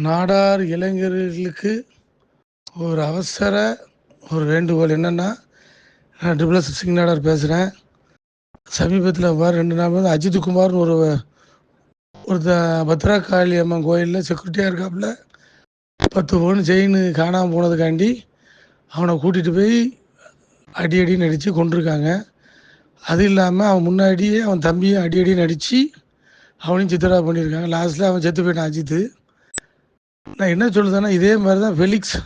நாடார் இளைஞர்களுக்கு ஒரு அவசர ஒரு வேண்டுகோள் என்னென்னா நான் ட்ரிபிள் எஸ் சிங் நாடார் பேசுகிறேன் சமீபத்தில் பார் ரெண்டு நாள் வந்து அஜித் குமார்னு ஒரு ஒருத்த பத்ரகாளி அம்மன் கோயிலில் செக்யூரிட்டியாக இருக்காப்புல பத்து பவுன் செயின் காணாமல் போனதுக்காண்டி அவனை கூட்டிகிட்டு போய் அடி அடி நடித்து கொண்டிருக்காங்க அது இல்லாமல் அவன் முன்னாடியே அவன் தம்பியும் அடி அடி நடித்து அவனையும் சித்திரா பண்ணியிருக்காங்க லாஸ்ட்டில் அவன் செத்து போயிட்டான் அஜித்து. நான் என்ன சொல்லுதேன்னா இதே மாதிரி தான் ஃபெலிக்ஸ்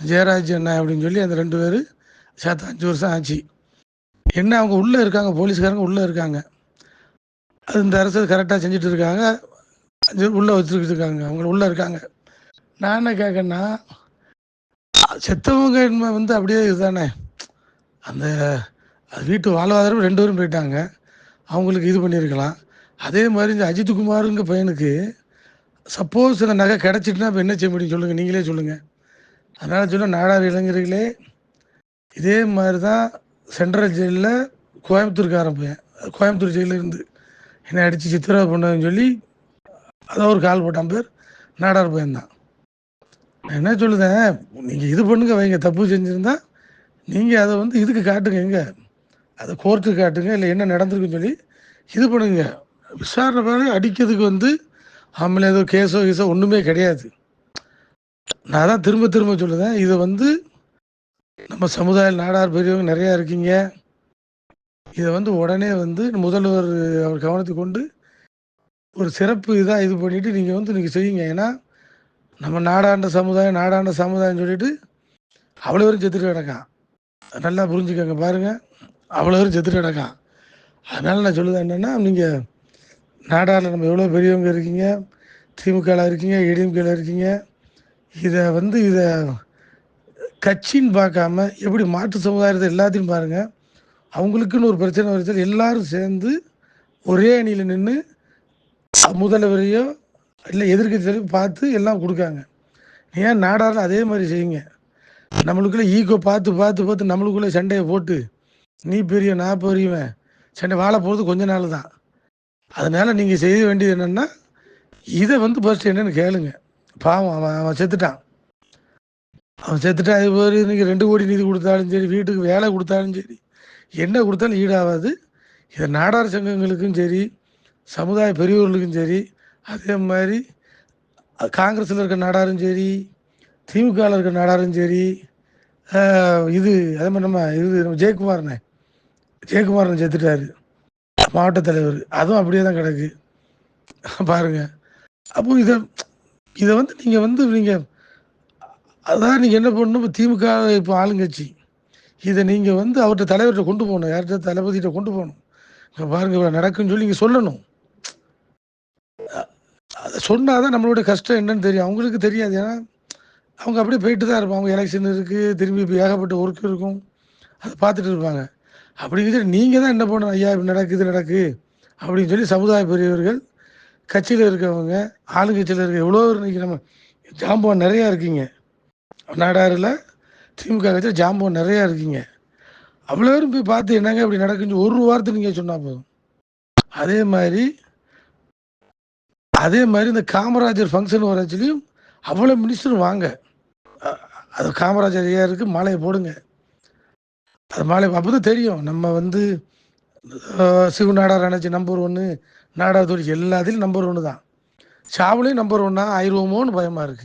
ஜெயராஜ் அண்ணா அப்படின்னு சொல்லி அந்த ரெண்டு பேர் சேர்த்து அஞ்சு வருஷம் ஆச்சு. என்ன அவங்க உள்ளே இருக்காங்க போலீஸ்காரங்க உள்ளே இருக்காங்க. அது இந்த அரசு கரெக்டாக செஞ்சுட்டு இருக்காங்க. அஞ்சு உள்ளே வச்சுருக்கிட்டு இருக்காங்க அவங்க உள்ளே இருக்காங்க. நான் என்ன கேட்கன்னா செத்தவங்க வந்து அப்படியே இதுதானே. அந்த வீட்டு வாழ்வாதாரம் ரெண்டு பேரும் போயிட்டாங்க. அவங்களுக்கு இது பண்ணியிருக்கலாம். அதே மாதிரி இந்த அஜித்குமாருங்க பையனுக்கு சப்போஸ் இந்த நகை கிடச்சிட்டுனா இப்போ என்ன செய்ய முடியும் சொல்லுங்கள் நீங்களே சொல்லுங்கள் அதனால் சொல்ல நாடார் இளைஞர்களே இதே மாதிரி தான் சென்ட்ரல் ஜெயிலில் கோயம்புத்தூர்காரன் பையன். கோயம்புத்தூர் ஜெயிலிருந்து என்னை அடித்து சித்திரவதை பண்ணதுன்னு சொல்லி அதான் ஒரு கால் போட்டான் பேர். நாடார் பையன்தான். நான் என்ன சொல்லுதேன்? நீங்கள் இது பண்ணுங்க வைங்க. தப்பு செஞ்சுருந்தா நீங்கள் அதை வந்து இதுக்கு காட்டுங்க எங்கே? அதை கோர்ட்டுக்கு காட்டுங்க இல்லை என்ன நடந்திருக்குன்னு சொல்லி இது பண்ணுங்க. விசாரணை பிறகு அடிக்கிறதுக்கு வந்து ஆமலே ஏதோ கேஸோ கீஸோ ஒன்றுமே கிடையாது. நான் தான் திரும்ப திரும்ப சொல்லுதேன். இதை வந்து நம்ம சமுதாய நாடார் பெரியவங்க நிறையா இருக்கீங்க. இதை வந்து உடனே வந்து முதல்வர் அவர் கவனத்தை கொண்டு ஒரு சிறப்பு இதாக இது பண்ணிவிட்டு நீங்கள் வந்து நீங்கள் செய்யுங்க. ஏன்னா நம்ம நாடாண்ட சமுதாயம் நாடாண்ட சமுதாயம் சொல்லிட்டு அவ்வளோ பேரும் செத்துட்டு கிடக்கான். நல்லா புரிஞ்சுக்கோங்க பாருங்கள் அவ்வளோ பேரும் செத்துட்டு கிடக்கான். அதனால் நான் சொல்லுதேன் என்னென்னா நீங்கள் நாடாரில் நம்ம எவ்வளோ பெரியவங்க இருக்கீங்க? திமுகவில் இருக்கீங்க ஏடிஎம்கேல இருக்கீங்க. இதை வந்து இதை கட்சின்னு பார்க்காம எப்படி மாற்று சமுதாயத்தை எல்லாத்தையும் பாருங்கள் அவங்களுக்குன்னு ஒரு பிரச்சனை வருது. எல்லாரும் சேர்ந்து ஒரே அணியில் நின்று முதல்வரையோ இல்லை எதிர்கட்சியிலையும் பார்த்து எல்லாம் கொடுக்காங்க. ஏன் நாடாரில் அதே மாதிரி செய்யுங்க? நம்மளுக்குள்ளே ஈகோ பார்த்து பார்த்து பார்த்து நம்மளுக்குள்ளே சண்டையை போட்டு நீ பெரிய நான் பெரியவன் சண்டை வாழ போகிறது கொஞ்ச நாள் தான் அதனால் நீங்கள் செய்ய வேண்டியது என்னென்னா இதை வந்து ஃபஸ்ட்டு என்னென்னு கேளுங்க. பாவம் அவன் அவன் செத்துட்டான். அவன் செத்துட்டான் அது மாதிரி நீங்கள் ரெண்டு கோடி நிதி கொடுத்தாலும் சரி வீட்டுக்கு வேலை கொடுத்தாலும் சரி என்ன கொடுத்தாலும் ஈடாகாது. இதை நாடார் சங்கங்களுக்கும் சரி சமுதாய பெரியவர்களுக்கும் சரி அதே மாதிரி காங்கிரஸில் இருக்க நாடாரும் சரி திமுகவில் இருக்க நாடாரும் சரி இது அதே மாதிரி நம்ம இது நம்ம ஜெயக்குமார்ண்ணே ஜெயக்குமாரன் செத்துட்டாரு. மாவட்ட தலைவர். அதுவும் அப்படியே தான் கிடக்கு. பாருங்க. அப்போ இதை இதை வந்து நீங்கள் வந்து நீங்கள் அதான் நீங்கள் என்ன பண்ணணும்? இப்போ திமுக இப்போ ஆளுங்கட்சி. இதை நீங்கள் வந்து அவர்கிட்ட தலைவர்கிட்ட கொண்டு போகணும். யார்கிட்ட தளபதிகிட்ட கொண்டு போகணும்? இங்கே பாருங்க இவ்வளோ நடக்குன்னு சொல்லி நீங்கள் சொல்லணும். அதை சொன்னால் தான் நம்மளுடைய கஷ்டம் என்னன்னு தெரியும். அவங்களுக்கு தெரியாது. ஏன்னா அவங்க அப்படியே போயிட்டு தான் இருப்பாங்க. அவங்க எலெக்ஷன் இருக்குது திரும்பி இப்போ ஏகப்பட்ட ஒர்க் இருக்கும். அதை பார்த்துட்டு இருப்பாங்க. அப்படிங்கிறது நீங்கள் தான் என்ன பண்ணணும்? ஐயா இப்படி நடக்குது நடக்கு அப்படின்னு சொல்லி சமுதாய பெரியவர்கள் கட்சியில் இருக்கவங்க ஆளுங்கட்சியில் இருக்க எவ்வளோ இன்றைக்கி நம்ம ஜாம்பவான் நிறையா இருக்கீங்க. நாடாரில் திமுக கட்சியில் ஜாம்பவான் நிறையா இருக்கீங்க. அவ்வளோ பேரும் போய் பார்த்து என்னங்க இப்படி நடக்குன்னு ஒரு வாரத்தை நீங்கள் சொன்னால் போதும். அதே மாதிரி அதே மாதிரி இந்த காமராஜர் ஃபங்க்ஷன் வரச்சுலையும் அவ்வளோ மினிஸ்டர் வாங்க. அது காமராஜர் ஐயாருக்கு மாலையை போடுங்க. அது மாலை அப்போ தான் தெரியும். நம்ம வந்து சிவ நாடார் அணைச்சி நம்பர் ஒன்று நாடார் தொழில் எல்லாத்துலேயும் நம்பர் ஒன்று தான். சாவுலையும் நம்பர் ஒன்றா ஆயிடுவோமோன்னு பயமாக இருக்குது